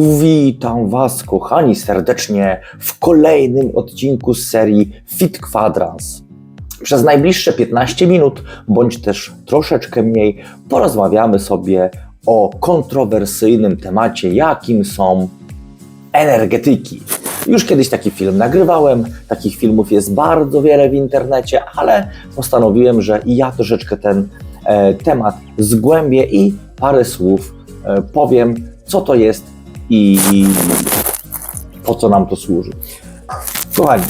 Witam Was, kochani, serdecznie w kolejnym odcinku z serii Fit Quadrans. Przez najbliższe 15 minut, bądź też troszeczkę mniej, porozmawiamy sobie o kontrowersyjnym temacie, jakim są energetyki. Już kiedyś taki film nagrywałem, takich filmów jest bardzo wiele w internecie, ale postanowiłem, że ja troszeczkę ten e, temat zgłębię i parę słów e, powiem, co to jest i po co nam to służy. Kochani,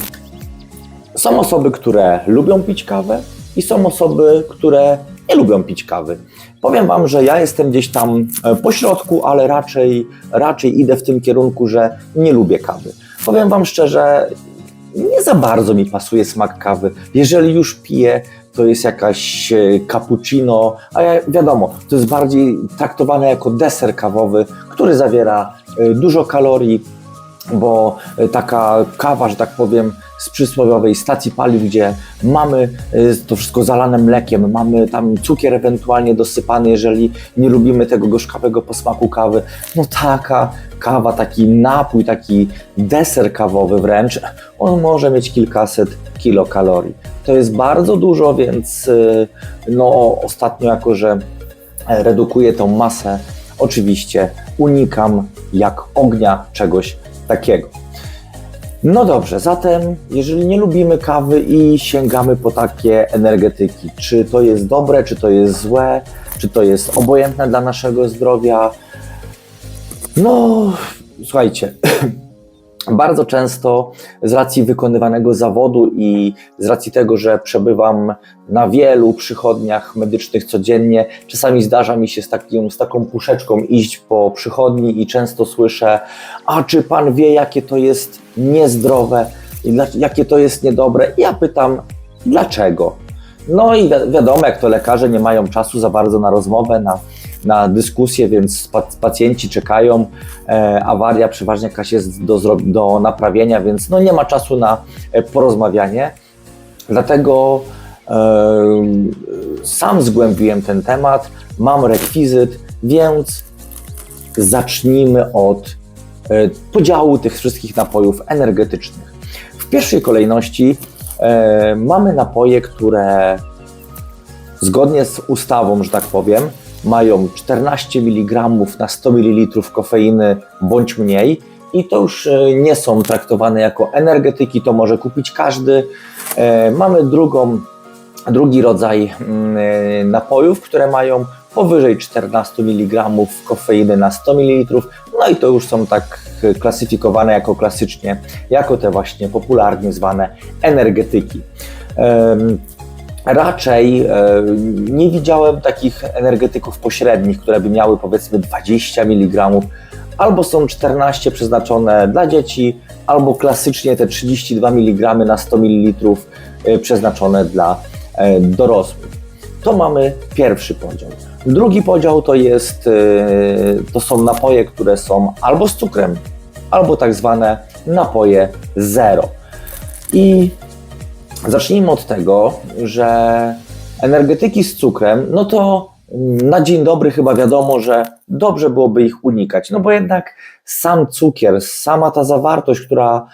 są osoby, które lubią pić kawę i są osoby, które nie lubią pić kawy. Powiem Wam, że ja jestem gdzieś tam e, po środku, ale raczej, raczej idę w tym kierunku, że nie lubię kawy. Powiem Wam szczerze, nie za bardzo mi pasuje smak kawy. Jeżeli już piję, to jest jakaś e, cappuccino, a ja, wiadomo, to jest bardziej traktowane jako deser kawowy, który zawiera e, dużo kalorii, bo e, taka kawa, że tak powiem, z przysłowiowej stacji paliw, gdzie mamy to wszystko zalane mlekiem, mamy tam cukier ewentualnie dosypany, jeżeli nie lubimy tego gorzkawego posmaku kawy. No taka kawa, taki napój, taki deser kawowy wręcz, on może mieć kilkaset kilokalorii. To jest bardzo dużo, więc no ostatnio jako, że redukuję tą masę, oczywiście unikam jak ognia czegoś takiego. No dobrze, zatem jeżeli nie lubimy kawy i sięgamy po takie energetyki, czy to jest dobre, czy to jest złe, czy to jest obojętne dla naszego zdrowia? No, słuchajcie, bardzo często z racji wykonywanego zawodu i z racji tego, że przebywam na wielu przychodniach medycznych codziennie, czasami zdarza mi się z, takim, z taką puszeczką iść po przychodni i często słyszę, a czy pan wie, jakie to jest niezdrowe, jakie to jest niedobre? I ja pytam, dlaczego? No i wi wiadomo, jak to lekarze nie mają czasu za bardzo na rozmowę, na na dyskusję, więc pacjenci czekają. E, awaria przeważnie jakaś jest do, do naprawienia, więc no nie ma czasu na e, porozmawianie. Dlatego e, sam zgłębiłem ten temat, mam rekwizyt, więc zacznijmy od podziału tych wszystkich napojów energetycznych. W pierwszej kolejności mamy napoje, które zgodnie z ustawą, że tak powiem, mają 14 mg na 100 ml kofeiny bądź mniej i to już e, nie są traktowane jako energetyki, to może kupić każdy. E, mamy drugą, drugi rodzaj mm, e, napojów, które mają powyżej 14 mg kofeiny na 100 ml, no i to już są tak klasyfikowane jako klasycznie, jako te właśnie popularnie zwane energetyki. Raczej e, nie widziałem takich energetyków pośrednich, które by miały powiedzmy 20 mg, albo są 14 przeznaczone dla dzieci, albo klasycznie te 32 mg na 100 ml e, przeznaczone dla e, dorosłych. To mamy pierwszy podział. Drugi podział to jest, to są napoje, które są albo z cukrem, albo tak zwane napoje zero. I Zacznijmy od tego, że energetyki z cukrem, no to na dzień dobry chyba wiadomo, że dobrze byłoby ich unikać, no bo jednak sam cukier, sama ta zawartość, która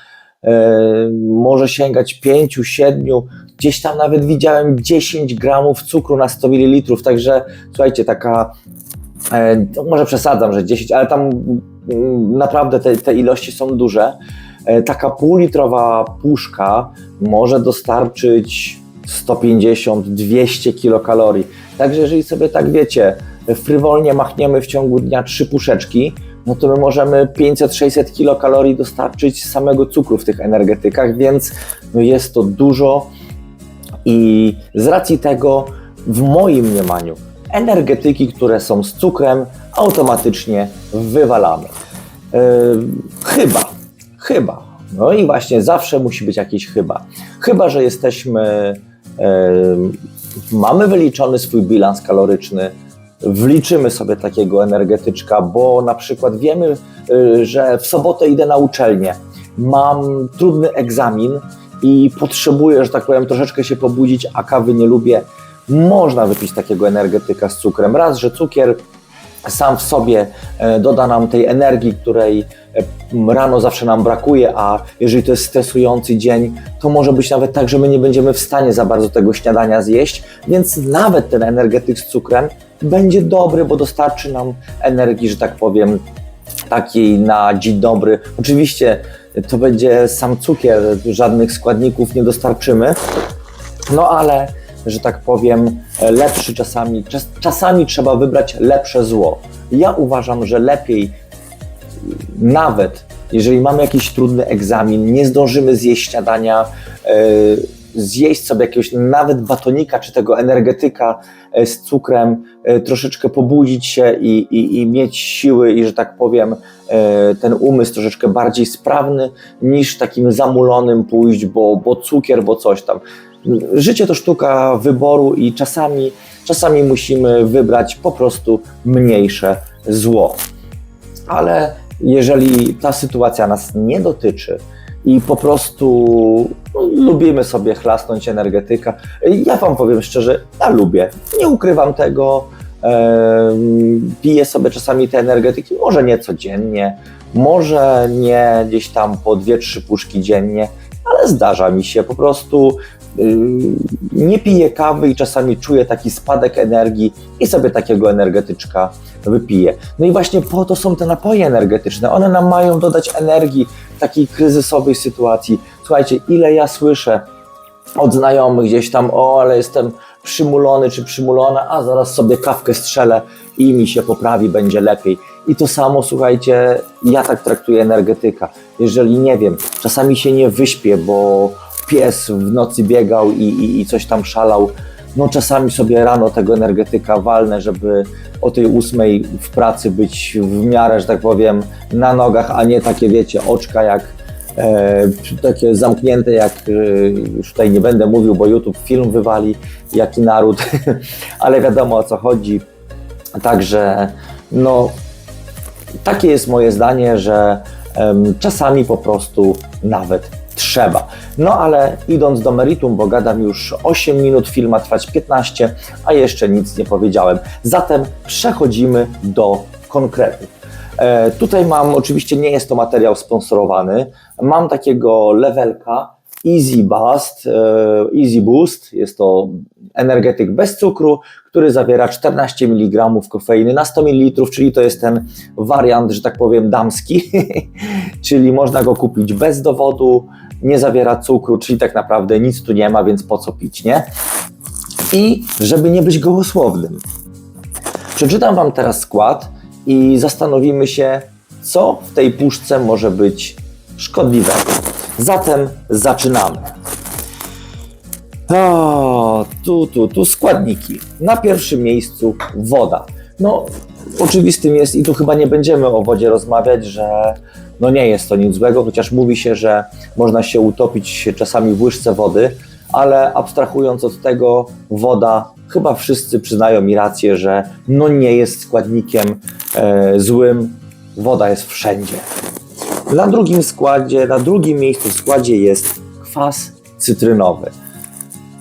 e, może sięgać 5, 7, gdzieś tam nawet widziałem 10 gramów cukru na 100 ml, także słuchajcie, taka, e, może przesadzam, że 10, ale tam mm, naprawdę te, te ilości są duże. E, taka półlitrowa puszka może dostarczyć 150-200 kilokalorii. Także jeżeli sobie tak wiecie, frywolnie machniemy w ciągu dnia trzy puszeczki, no to my możemy 500-600 kilokalorii dostarczyć samego cukru w tych energetykach, więc no jest to dużo i z racji tego w moim mniemaniu energetyki, które są z cukrem, automatycznie wywalamy. Yy, chyba, Chyba. No i właśnie zawsze musi być jakieś chyba. Chyba, że jesteśmy, mamy wyliczony swój bilans kaloryczny, wliczymy sobie takiego energetyczka, bo na przykład wiemy, y, że w sobotę idę na uczelnię, mam trudny egzamin i potrzebuję, że tak powiem, troszeczkę się pobudzić, a kawy nie lubię. Można wypić takiego energetyka z cukrem. Raz, że cukier sam w sobie e, doda nam tej energii, której e, rano zawsze nam brakuje, a jeżeli to jest stresujący dzień, to może być nawet tak, że my nie będziemy w stanie za bardzo tego śniadania zjeść, więc nawet ten energetyk z cukrem będzie dobry, bo dostarczy nam energii, że tak powiem, takiej na dzień dobry. Oczywiście to będzie sam cukier, żadnych składników nie dostarczymy, no ale, że tak powiem, lepszy czasami, czas, czasami trzeba wybrać lepsze zło. Ja uważam, że lepiej nawet jeżeli mamy jakiś trudny egzamin, nie zdążymy zjeść śniadania, e, zjeść sobie jakiegoś nawet batonika czy tego energetyka e, z cukrem, e, troszeczkę pobudzić się i, i, i mieć siły i, że tak powiem, ten umysł troszeczkę bardziej sprawny niż takim zamulonym pójść, bo, bo cukier, bo coś tam. Życie to sztuka wyboru i czasami, czasami musimy wybrać po prostu mniejsze zło. Ale jeżeli ta sytuacja nas nie dotyczy i po prostu no, lubimy sobie chlasnąć energetyka, ja Wam powiem szczerze, ja lubię, nie ukrywam tego, piję sobie czasami te energetyki, może nie codziennie, może nie gdzieś tam po dwie, trzy puszki dziennie, ale zdarza mi się po prostu. Yy, Nie piję kawy i czasami czuję taki spadek energii i sobie takiego energetyczka wypiję. No i właśnie po to są te napoje energetyczne. One nam mają dodać energii w takiej kryzysowej sytuacji. Słuchajcie, ile ja słyszę od znajomych gdzieś tam, o, ale jestem przymulony czy przymulona, a zaraz sobie kawkę strzelę i mi się poprawi, będzie lepiej. I to samo, słuchajcie, ja tak traktuję energetyka. Jeżeli nie wiem, czasami się nie wyśpię, bo pies w nocy biegał i, i, i coś tam szalał, no czasami sobie rano tego energetyka walnę, żeby o tej ósmej w pracy być w miarę, że tak powiem, na nogach, a nie takie, wiecie, oczka jak e, takie zamknięte, jak e, już tutaj nie będę mówił, bo YouTube film wywali, jaki naród, ale wiadomo o co chodzi. Także no, takie jest moje zdanie, że em, czasami po prostu nawet trzeba. No ale idąc do meritum, bo gadam już 8 minut, film ma trwać 15, a jeszcze nic nie powiedziałem. Zatem przechodzimy do konkretów. E, tutaj mam, oczywiście nie jest to materiał sponsorowany, mam takiego levelka Easy Boost, e, Easy Boost, jest to energetyk bez cukru, który zawiera 14 mg kofeiny na 100 ml, czyli to jest ten wariant, że tak powiem, damski, czyli można go kupić bez dowodu, nie zawiera cukru, czyli tak naprawdę nic tu nie ma, więc po co pić, nie? I żeby nie być gołosłownym, przeczytam Wam teraz skład i zastanowimy się, co w tej puszce może być szkodliwego. Zatem zaczynamy. O, tu, tu, tu składniki. Na pierwszym miejscu woda. No, oczywistym jest, i tu chyba nie będziemy o wodzie rozmawiać, że no nie jest to nic złego, chociaż mówi się, że można się utopić czasami w łyżce wody, ale abstrahując od tego, woda, chyba wszyscy przyznają mi rację, że no nie jest składnikiem e, złym. Woda jest wszędzie. Na drugim składzie, na drugim miejscu w składzie jest kwas cytrynowy.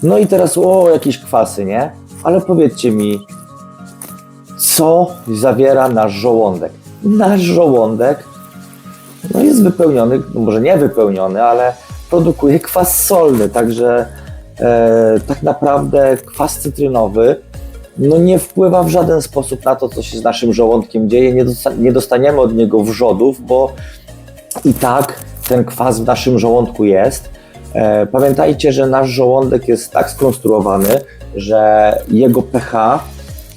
No i teraz, o, jakieś kwasy, nie? Ale powiedzcie mi, co zawiera nasz żołądek? Nasz żołądek no jest wypełniony, no może nie wypełniony, ale produkuje kwas solny, także e, tak naprawdę kwas cytrynowy no nie wpływa w żaden sposób na to, co się z naszym żołądkiem dzieje, nie, dosta nie dostaniemy od niego wrzodów, bo i tak ten kwas w naszym żołądku jest. E, pamiętajcie, że nasz żołądek jest tak skonstruowany, że jego pH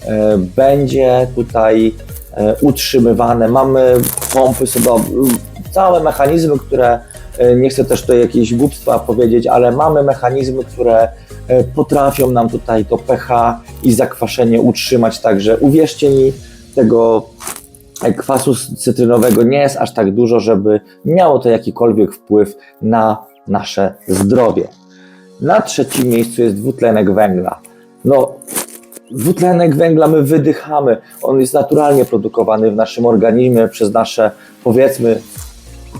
e, będzie tutaj e, utrzymywane. Mamy pompy sobie, całe mechanizmy, które e, nie chcę też tutaj jakieś głupstwa powiedzieć, ale mamy mechanizmy, które e, potrafią nam tutaj to pH i zakwaszenie utrzymać. Także uwierzcie mi, tego kwasu cytrynowego nie jest aż tak dużo, żeby miało to jakikolwiek wpływ na nasze zdrowie. Na trzecim miejscu jest dwutlenek węgla. No, dwutlenek węgla my wydychamy. On jest naturalnie produkowany w naszym organizmie przez nasze, powiedzmy,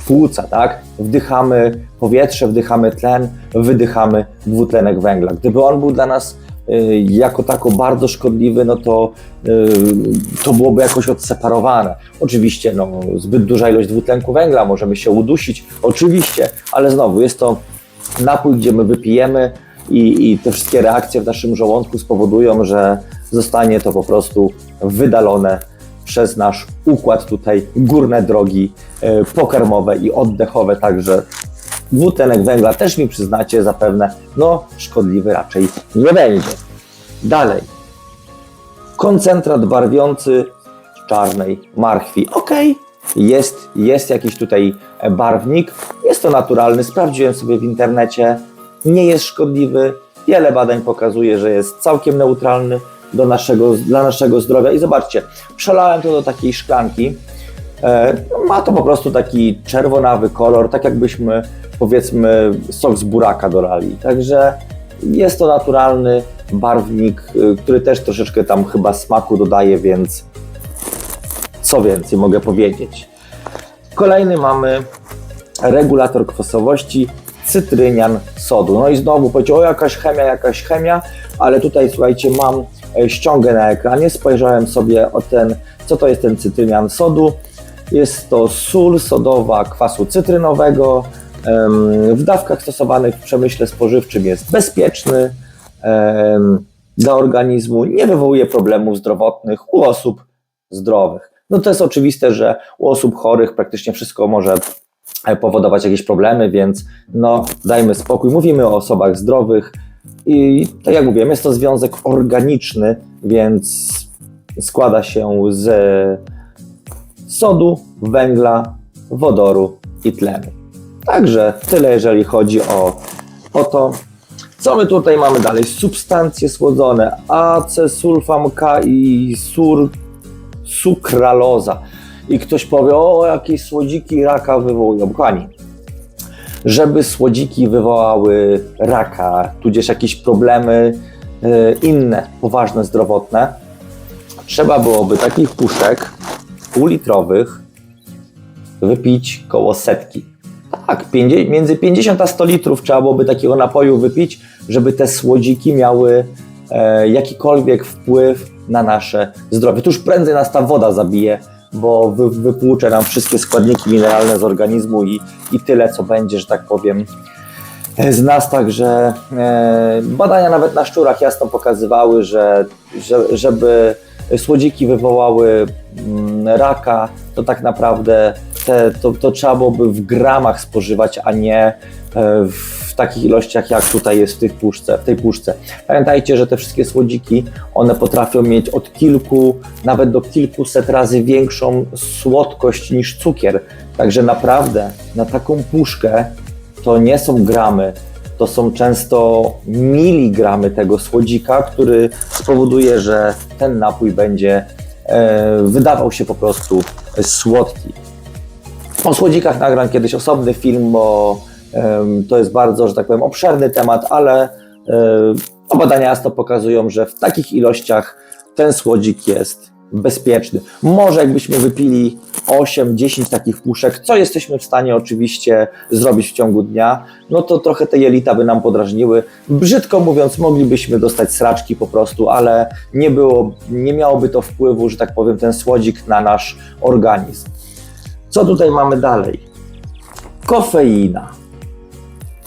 płuca, tak? Wdychamy powietrze, wdychamy tlen, wydychamy dwutlenek węgla. Gdyby on był dla nas y, jako tako bardzo szkodliwy, no to y, to byłoby jakoś odseparowane. Oczywiście no, zbyt duża ilość dwutlenku węgla, możemy się udusić, oczywiście, ale znowu jest to napój, gdzie my wypijemy i, i te wszystkie reakcje w naszym żołądku spowodują, że zostanie to po prostu wydalone przez nasz układ tutaj, górne drogi e, pokarmowe i oddechowe, także dwutlenek węgla też mi przyznacie zapewne, no szkodliwy raczej nie będzie. Dalej, koncentrat barwiący czarnej marchwi. Ok, jest, jest jakiś tutaj barwnik, jest to naturalny, sprawdziłem sobie w internecie, nie jest szkodliwy. Wiele badań pokazuje, że jest całkiem neutralny do naszego, dla naszego zdrowia. I zobaczcie, przelałem to do takiej szklanki. E, ma to po prostu taki czerwonawy kolor, tak jakbyśmy powiedzmy sok z buraka dolali. Także jest to naturalny barwnik, y, który też troszeczkę tam chyba smaku dodaje, więc co więcej mogę powiedzieć. Kolejny mamy regulator kwasowości cytrynian sodu. No i znowu powiedział, o jakaś chemia, jakaś chemia, ale tutaj słuchajcie, mam ściągę na ekranie, spojrzałem sobie o ten, co to jest ten cytrynian sodu. Jest to sól sodowa kwasu cytrynowego. W dawkach stosowanych w przemyśle spożywczym jest bezpieczny dla organizmu, nie wywołuje problemów zdrowotnych u osób zdrowych. No to jest oczywiste, że u osób chorych praktycznie wszystko może e, powodować jakieś problemy, więc no dajmy spokój. Mówimy o osobach zdrowych i tak jak mówiłem, jest to związek organiczny, więc składa się z sodu, węgla, wodoru i tlenu. Także tyle, jeżeli chodzi o, o to. Co my tutaj mamy dalej? Substancje słodzone, acesulfam K i sur, sukraloza. I ktoś powie, o jakieś słodziki raka wywołują. Kochani, żeby słodziki wywołały raka, tudzież jakieś problemy e, inne, poważne, zdrowotne, trzeba byłoby takich puszek półlitrowych wypić koło setki. Tak, 50, między 50 a 100 litrów trzeba byłoby takiego napoju wypić, żeby te słodziki miały e, jakikolwiek wpływ na nasze zdrowie. Tuż prędzej nas ta woda zabije, bo wy, wypłucze nam wszystkie składniki mineralne z organizmu i, i tyle, co będzie, że tak powiem, z nas. Także e, badania nawet na szczurach jasno pokazywały, że, że żeby słodziki wywołały mm, raka, to tak naprawdę te, to, to trzeba byłoby w gramach spożywać, a nie w takich ilościach, jak tutaj jest w, tych puszce, w tej puszce. Pamiętajcie, że te wszystkie słodziki, one potrafią mieć od kilku, nawet do kilkuset razy większą słodkość niż cukier. Także naprawdę na taką puszkę to nie są gramy, to są często miligramy tego słodzika, który spowoduje, że ten napój będzie e, wydawał się po prostu słodki. O słodzikach nagram kiedyś osobny film, bo to jest bardzo, że tak powiem, obszerny temat, ale e, badania jasno pokazują, że w takich ilościach ten słodzik jest bezpieczny. Może jakbyśmy wypili 8-10 takich puszek, co jesteśmy w stanie oczywiście zrobić w ciągu dnia, no to trochę te jelita by nam podrażniły. Brzydko mówiąc, moglibyśmy dostać sraczki po prostu, ale nie, było, nie miałoby to wpływu, że tak powiem, ten słodzik na nasz organizm. Co tutaj mamy dalej? Kofeina.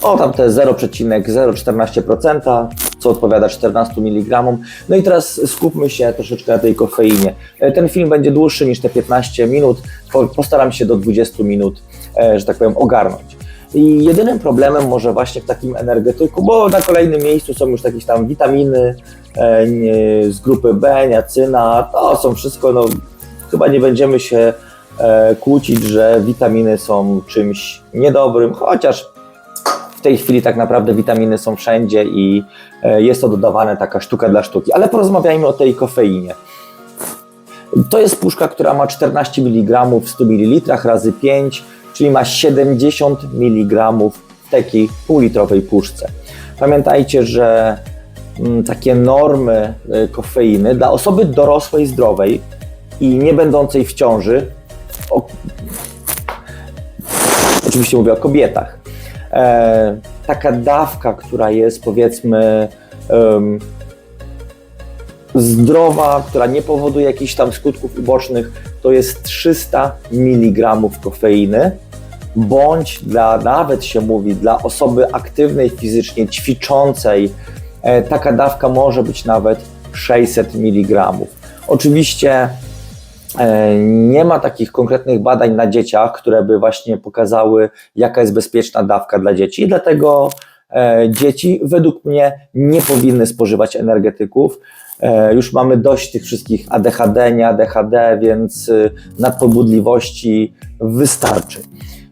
O, tam te 0,014%, co odpowiada 14 mg. No i teraz skupmy się troszeczkę na tej kofeinie. E, Ten film będzie dłuższy niż te 15 minut. Po- Postaram się do 20 minut, e, że tak powiem, ogarnąć. I jedynym problemem może właśnie w takim energetyku, bo na kolejnym miejscu są już jakieś tam witaminy e, z grupy B, niacyna, to są wszystko, no chyba nie będziemy się kłócić, że witaminy są czymś niedobrym, chociaż tej chwili tak naprawdę witaminy są wszędzie i e, jest to dodawane taka sztuka dla sztuki. Ale porozmawiajmy o tej kofeinie. To jest puszka, która ma 14 mg w 100 ml razy 5, czyli ma 70 mg w takiej półlitrowej puszce. Pamiętajcie, że mm, takie normy y, kofeiny dla osoby dorosłej, zdrowej i nie będącej w ciąży, o, oczywiście mówię o kobietach, e, taka dawka, która jest powiedzmy zdrowa, która nie powoduje jakichś tam skutków ubocznych, to jest 300 mg kofeiny, bądź dla, nawet się mówi, dla osoby aktywnej fizycznie, ćwiczącej, e, taka dawka może być nawet 600 mg. Oczywiście nie ma takich konkretnych badań na dzieciach, które by właśnie pokazały, jaka jest bezpieczna dawka dla dzieci, dlatego e, dzieci według mnie nie powinny spożywać energetyków. E, Już mamy dość tych wszystkich ADHD, nie ADHD, więc y, nadpobudliwości wystarczy.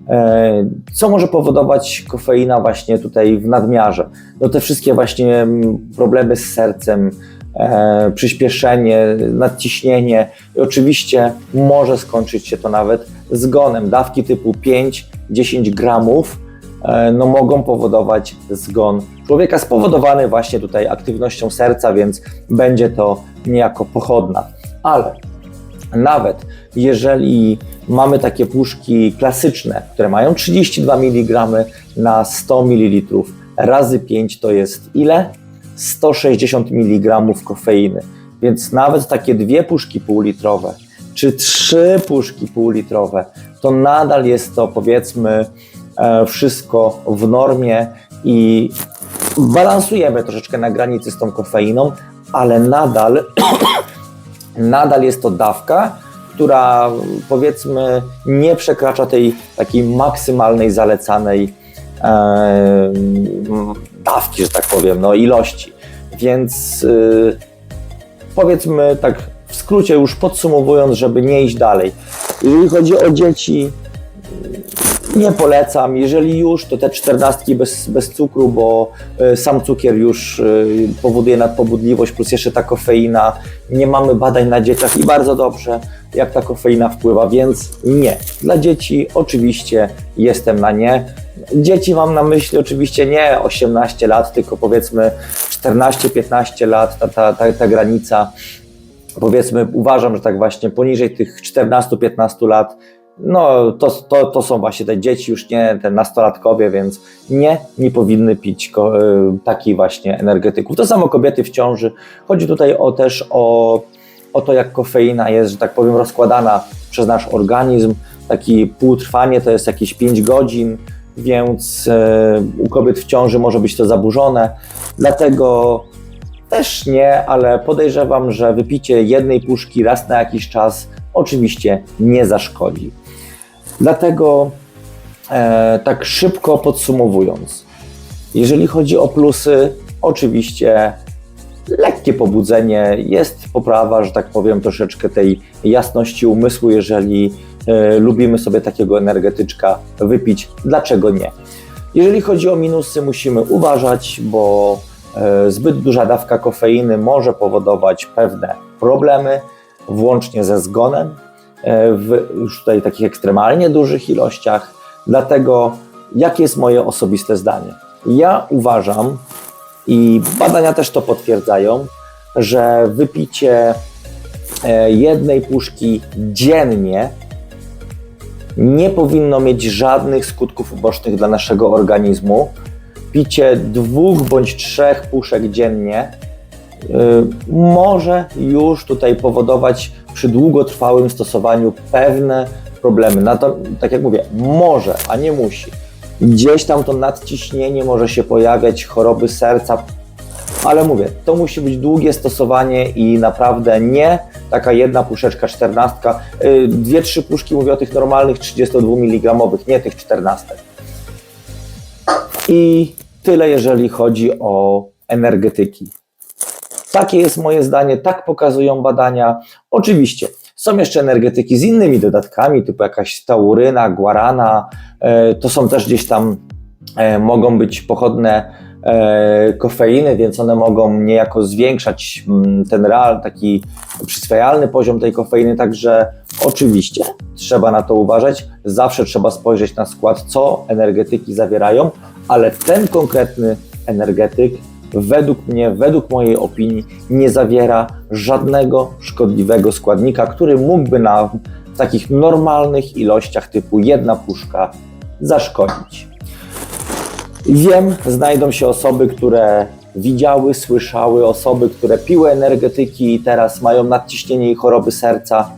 E, Co może powodować kofeina właśnie tutaj w nadmiarze? No te wszystkie właśnie mm, problemy z sercem, e, przyspieszenie, nadciśnienie i oczywiście może skończyć się to nawet zgonem. Dawki typu 5-10 gramów e, no, mogą powodować zgon człowieka spowodowany właśnie tutaj aktywnością serca, więc będzie to niejako pochodna. Ale nawet jeżeli mamy takie puszki klasyczne, które mają 32 mg na 100 ml, razy 5 to jest ile? 160 mg kofeiny. Więc nawet takie dwie puszki półlitrowe, czy trzy puszki półlitrowe, to nadal jest to powiedzmy e, wszystko w normie i balansujemy troszeczkę na granicy z tą kofeiną, ale nadal, nadal jest to dawka, która powiedzmy nie przekracza tej takiej maksymalnej zalecanej dawki, że tak powiem, no ilości. Więc y, powiedzmy tak w skrócie już podsumowując, żeby nie iść dalej. Jeżeli chodzi o dzieci, nie polecam. Jeżeli już, to te czternastki bez, bez cukru, bo y, sam cukier już y, powoduje nadpobudliwość, plus jeszcze ta kofeina. Nie mamy badań na dzieciach i bardzo dobrze, jak ta kofeina wpływa, więc nie. Dla dzieci oczywiście jestem na nie. Dzieci mam na myśli oczywiście nie 18 lat, tylko powiedzmy 14-15 lat, ta, ta, ta, ta granica. Powiedzmy, uważam, że tak właśnie poniżej tych 14-15 lat no, to, to, to są właśnie te dzieci, już nie te nastolatkowie, więc nie, nie powinny pić ko, y, takich właśnie energetyków. To samo kobiety w ciąży. Chodzi tutaj o, też o, o to, jak kofeina jest, że tak powiem, rozkładana przez nasz organizm. Taki półtrwanie to jest jakieś 5 godzin, więc y, u kobiet w ciąży może być to zaburzone. Dlatego też nie, ale podejrzewam, że wypicie jednej puszki raz na jakiś czas oczywiście nie zaszkodzi. Dlatego e, tak szybko podsumowując, jeżeli chodzi o plusy, oczywiście lekkie pobudzenie, jest poprawa, że tak powiem, troszeczkę tej jasności umysłu, jeżeli e, lubimy sobie takiego energetyczka wypić, dlaczego nie? Jeżeli chodzi o minusy, musimy uważać, bo e, zbyt duża dawka kofeiny może powodować pewne problemy, włącznie ze zgonem, e, w już tutaj takich ekstremalnie dużych ilościach. Dlatego, jakie jest moje osobiste zdanie? Ja uważam, i badania też to potwierdzają, że wypicie e, jednej puszki dziennie nie powinno mieć żadnych skutków ubocznych dla naszego organizmu. Picie dwóch bądź trzech puszek dziennie y, może już tutaj powodować przy długotrwałym stosowaniu pewne problemy. Na to, tak jak mówię, może, a nie musi. Gdzieś tam to nadciśnienie może się pojawiać, choroby serca, ale mówię, to musi być długie stosowanie i naprawdę nie taka jedna puszeczka, czternastka, yy, dwie, trzy puszki, mówię o tych normalnych 32 mg, nie tych 14. I tyle, jeżeli chodzi o energetyki. Takie jest moje zdanie, tak pokazują badania. Oczywiście są jeszcze energetyki z innymi dodatkami, typu jakaś tauryna, guarana. e, To są też gdzieś tam, e, mogą być pochodne kofeiny, więc one mogą niejako zwiększać mm, ten real, taki przyswajalny poziom tej kofeiny. Także oczywiście trzeba na to uważać. Zawsze trzeba spojrzeć na skład, co energetyki zawierają, ale ten konkretny energetyk według mnie, według mojej opinii, nie zawiera żadnego szkodliwego składnika, który mógłby nam w takich normalnych ilościach typu jedna puszka zaszkodzić. Wiem, znajdą się osoby, które widziały, słyszały osoby, które piły energetyki i teraz mają nadciśnienie i choroby serca,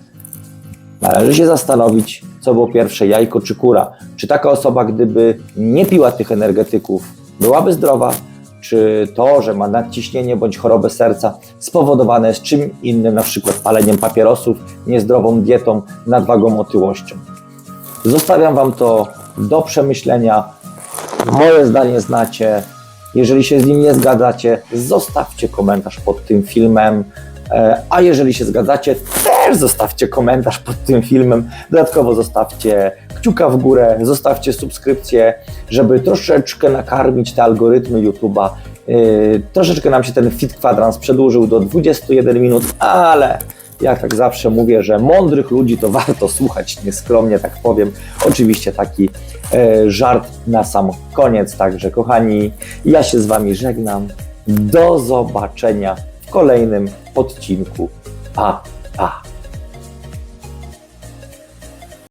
należy się zastanowić, co było pierwsze, jajko czy kura. Czy taka osoba, gdyby nie piła tych energetyków, byłaby zdrowa, czy to, że ma nadciśnienie bądź chorobę serca spowodowane jest czym innym, na przykład paleniem papierosów, niezdrową dietą, nadwagą, otyłością. Zostawiam Wam to do przemyślenia. Moje zdanie znacie. Jeżeli się z nim nie zgadzacie, zostawcie komentarz pod tym filmem. E, A jeżeli się zgadzacie, też zostawcie komentarz pod tym filmem. Dodatkowo zostawcie kciuka w górę, zostawcie subskrypcję, żeby troszeczkę nakarmić te algorytmy YouTube'a. Yy, troszeczkę nam się ten fit kwadrans przedłużył do 21 minut, ale jak tak zawsze mówię, że mądrych ludzi to warto słuchać, nieskromnie tak powiem. Oczywiście taki e, żart na sam koniec. Także kochani, ja się z Wami żegnam. Do zobaczenia w kolejnym odcinku. Pa, pa.